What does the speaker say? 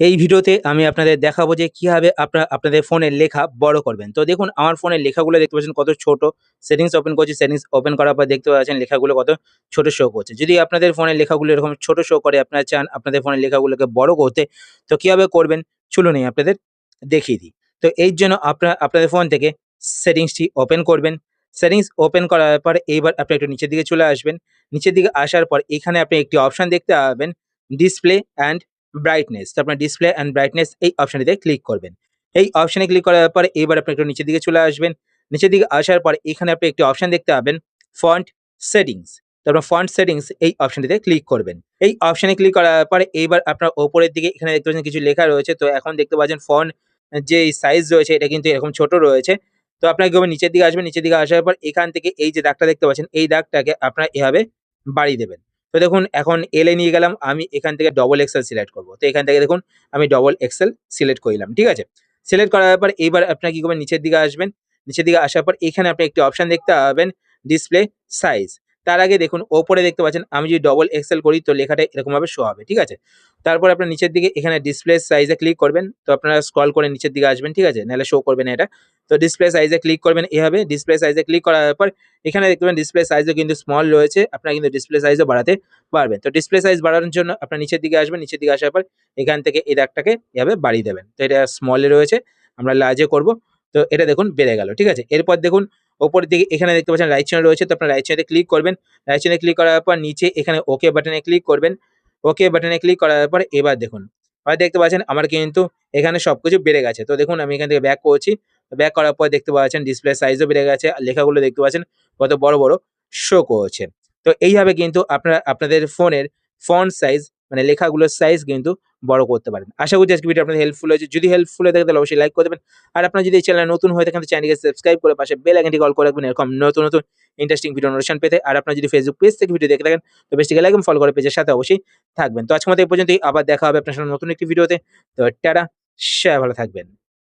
এই ভিডিওতে আমি আপনাদের দেখাবো যে কীভাবে আপনারা আপনাদের ফোনের লেখা বড় করবেন। তো দেখুন, আমার ফোনের লেখাগুলো দেখতে পাচ্ছেন কত ছোট। সেটিংস ওপেন করছি, সেটিংস ওপেন করার পর দেখতে পাচ্ছেন লেখাগুলো কত ছোট শো করছে। যদি আপনাদের ফোনের লেখাগুলো এরকম ছোট শো করে আপনারা চান আপনাদের ফোনের লেখাগুলোকে বড় করতে, তো কীভাবে করবেন চলুন আপনাদের দেখিয়ে দিই। তো এই জন্য আপনারা আপনাদের ফোন থেকে সেটিংসটি ওপেন করবেন। সেটিংস ওপেন করার পর এইবার আপনি একটু নিচের দিকে চলে আসবেন। নিচের দিকে আসার পর এখানে আপনি একটি অপশন দেখতে পাবেন ডিসপ্লে অ্যান্ড ব্রাইটনেস তো আপনার ডিসপ্লে অ্যান্ড ব্রাইটনেস এই অপশনটিতে ক্লিক করবেন। এই অপশনে ক্লিক করার পর এবার আপনি একটু নিচের দিকে চলে আসবেন। নিচের দিকে আসার পর এখানে আপনি একটি অপশন দেখতে পাবেন ফন্ট সেটিংস তারপর ফন্ট সেটিংস এই অপশনটিতে ক্লিক করবেন। এই অপশনে ক্লিক করার পরে এইবার আপনার ওপরের দিকে এখানে দেখতে পাচ্ছেন কিছু লেখা রয়েছে। তো এখন দেখতে পাচ্ছেন ফন্ট যে সাইজ রয়েছে এটা কিন্তু এরকম ছোট রয়েছে। তো আপনাকে এবার নিচের দিকে আসবেন। নিচের দিকে আসার পর এখান থেকে এই যে দাগটা দেখতে পাচ্ছেন, এই দাগটাকে আপনার এভাবে বাড়িয়ে দেবেন। তো দেখুন, এখন এলে নিয়ে গেলাম, আমি এখান থেকে ডবল এক্সেল সিলেক্ট করব। তো এখান থেকে দেখুন, আমি ডবল এক্সেল সিলেক্ট করলাম, ঠিক আছে? সিলেক্ট করার পর এইবার আপনার কি করবেন, নিচের দিকে আসবেন। নিচের দিকে আসার পর এখানে আপনি একটি অপশান দেখতে পাবেন ডিসপ্লে সাইজ তার আগে দেখুন, ওপরে দেখতে পাচ্ছেন, আমি যদি ডবল এক্সেল করি, তো লেখাটা এরকমভাবে শো হবে, ঠিক আছে? তারপর আপনার নিচের দিকে, এখানে ডিসপ্লে সাইজে ক্লিক করবেন, তো আপনারা স্ক্রল করে নিচের দিকে আসবেন, ঠিক আছে? নাহলে শো করবেন এটা। তো ডিসপ্লে সাইজে ক্লিক করবেন এভাবে ডিসপ্লে সাইজে ক্লিক করার পর, এখানে দেখতে পাবেন ডিসপ্লে সাইজও কিন্তু স্মল রয়েছে, আপনারা কিন্তু ডিসপ্লে সাইজও বাড়াতে পারবেন। তো ডিসপ্লে সাইজ বাড়ানোর জন্য আপনার নিচের দিকে আসবেন, নিচের দিকে আসার পর, এখান থেকে এই দাগটাকে এভাবে বাড়িয়ে দেবেন। তো এটা স্মলে রয়েছে, আমরা লার্জে করব। তো এটা দেখুন, বেড়ে গেল, ঠিক আছে? এরপর দেখুন ওপরের দিকে এখানে দেখতে পাচ্ছেন রাইট চ্যানেল রয়েছে, তো আপনার রাইট চ্যানেলে ক্লিক করবেন। রাইট চ্যানেলে ক্লিক করার পর নিচে এখানে ওকে বাটনে ক্লিক করবেন। ওকে বাটনে ক্লিক করার পর এবার দেখুন, এবার দেখতে পাচ্ছেন আমার কিন্তু এখানে সবকিছু বেড়ে গেছে। তো দেখুন আমি এখান থেকে ব্যাক করছি। ব্যাক করার পর দেখতে পাচ্ছেন ডিসপ্লে সাইজও বেড়ে গেছে। আর লেখাগুলো দেখতে পাচ্ছেন কত বড় বড় শো করছে। তো এইভাবে কিন্তু আপনারা, আপনাদের ফোনের ফন্ট সাইজ মানে লেখাগুলোর সাইজ কিন্তু বড় করতে পারেন। আশা করছি আজকে ভিডিও আপনাদের হেল্পফুল হয়েছে। যদি হেল্পফুল হয়ে থাকে, তাহলে অবশ্যই লাইক করে দেবেন। আর আপনার যদি চ্যানেল নতুন হয়ে থাকেন চ্যানেলকে সাবস্ক্রাইব করে পাশে বেল আইকনটি কল করে রাখবেন। এরকম নতুন নতুন ইন্টারেস্টিং ভিডিও নোটিফিকেশন পেতে। আর আপনার যদি ফেসবুক পেজ থেকে ভিডিও দেখে থাকেন, তো বেশি লাইক এবং ফলো করে পেজের সাথে অবশ্যই থাকবেন। তো আজকে মতো এই পর্যন্তই। আবার দেখা হবে আপনার সাথে নতুন একটি ভিডিওতে তো টাটা, সবাই ভালো থাকবেন।